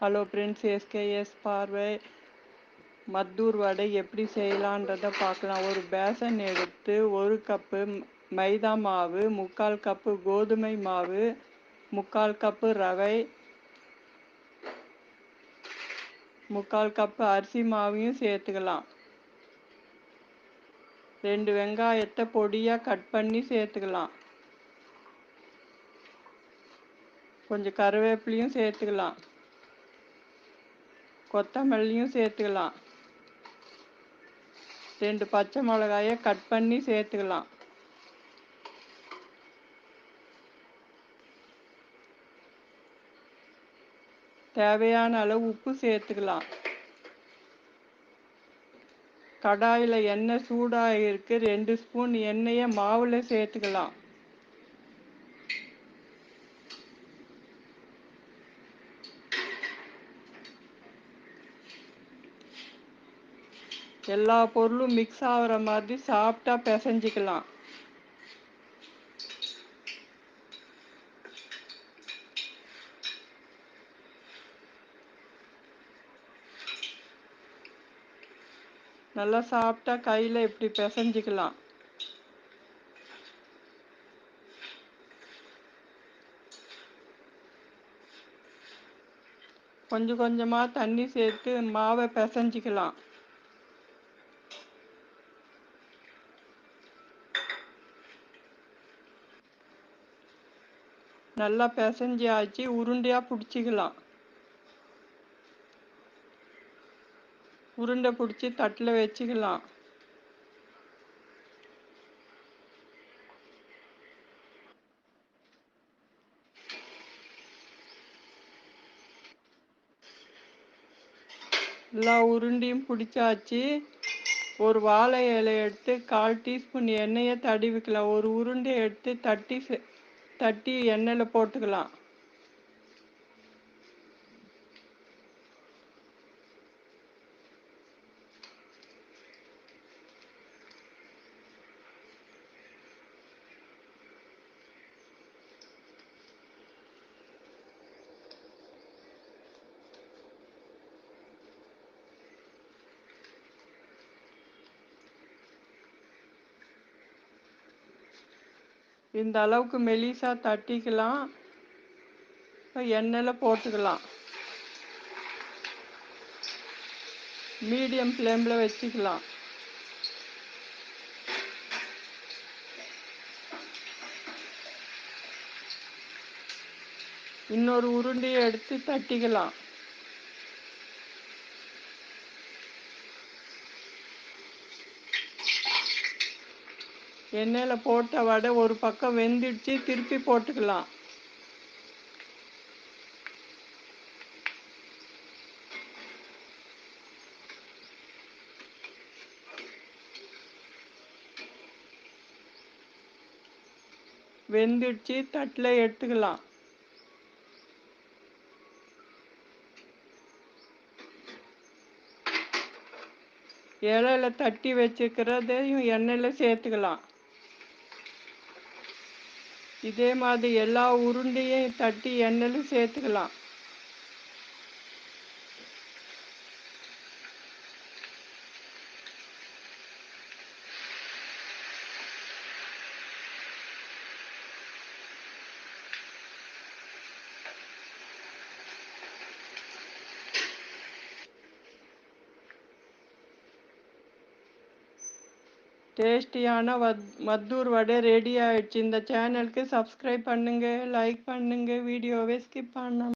Hello friends SKS பார்வை. மத்தூர் வடை எப்படி செய்யலான்றதை பார்க்கலாம். ஒரு பேசன் எடுத்து ஒரு கப்பு மைதா மாவு முக்கால் கப்பு கோதுமை மாவு முக்கால் கப்பு ரவை முக்கால் கப்பு அரிசி மாவையும் சேர்த்துக்கலாம். ரெண்டு வெங்காயத்தை பொடியாக கட் பண்ணி சேர்த்துக்கலாம். கொஞ்சம் கருவேப்பிலையும் சேர்த்துக்கலாம். கொத்தமல்லியும் சேர்த்துக்கலாம். ரெண்டு பச்சை மிளகாயை கட் பண்ணி சேர்த்துக்கலாம். தேவையான அளவு உப்பு சேர்த்துக்கலாம். கடாயில் எண்ணெய் சூடாக இருக்கு ரெண்டு ஸ்பூன் எண்ணெயை மாவில் சேர்த்துக்கலாம். எல்லா பொருளும் மிக்ஸ் ஆகிற மாதிரி சாப்பிட்டா பிசைஞ்சிக்கலாம். நல்லா சாப்பிட்டா கையில் இப்படி பிசைஞ்சிக்கலாம். கொஞ்சம் கொஞ்சமாக தண்ணி சேர்த்து மாவை பிசைஞ்சிக்கலாம். நல்லா பிசைஞ்சாச்சு உருண்டையாக பிடிச்சிக்கலாம். உருண்டை பிடிச்சி தட்டில் வச்சுக்கலாம். எல்லா உருண்டையும் பிடிச்சாச்சு. ஒரு வாழை இலையை எடுத்து கால் டீஸ்பூன் எண்ணெயை தடவிக்கலாம். ஒரு உருண்டை எடுத்து தட்டி தட்டி எண்ணெயில் போட்டுக்கலாம். இந்த அளவுக்கு மெலிசா தட்டிக்கலாம். எண்ணெயில் போட்டுக்கலாம். மீடியம் ஃப்ளேமில் வச்சுக்கலாம். இன்னொரு உருண்டையை எடுத்து தட்டிக்கலாம். எண்ணெயில் போட்ட வடை ஒரு பக்கம் வெந்துடுச்சு திருப்பி போட்டுக்கலாம். வெந்துடுச்சு தட்டில் எடுத்துக்கலாம். இலையில தட்டி வச்சுக்கிறதையும் எண்ணெயில் சேர்த்துக்கலாம். இதே மாதிரி எல்லா உருண்டையும் தட்டி எண்ணெயில் சேர்த்துக்கலாம். டேஸ்டியான வத் மத்தூர் வடை ரெடி ஆயிடுச்சு. இந்த சேனலுக்கு சப்ஸ்கிரைப் பண்ணுங்க லைக் பண்ணுங்க வீடியோவை ஸ்கிப் பண்ண